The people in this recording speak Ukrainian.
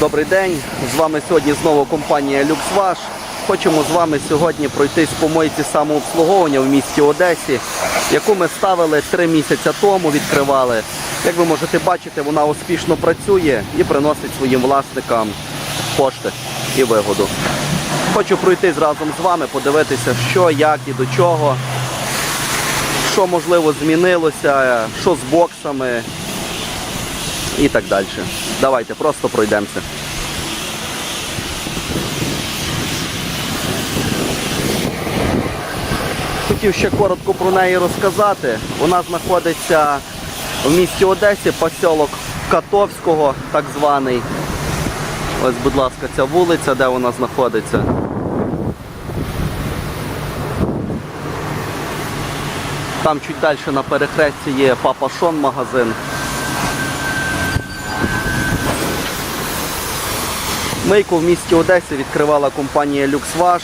Добрий день. З вами сьогодні знову компанія LuxWash. Хочемо з вами сьогодні пройтись по мойці самообслуговування в місті Одесі, яку ми ставили три місяці тому, відкривали. Як ви можете бачити, вона успішно працює і приносить своїм власникам кошти і вигоду. Хочу пройтись разом з вами, подивитися, що, як і до чого, що можливо змінилося, що з боксами і так далі. Давайте просто пройдемося. Хотів ще коротко про неї розказати. Вона знаходиться в місті Одесі, посілок Катовського, так званий. Ось, будь ласка, ця вулиця, де вона знаходиться. Там чуть далі на перехресті є Папа Шон магазин. Мийку в місті Одесі відкривала компанія LuxWash.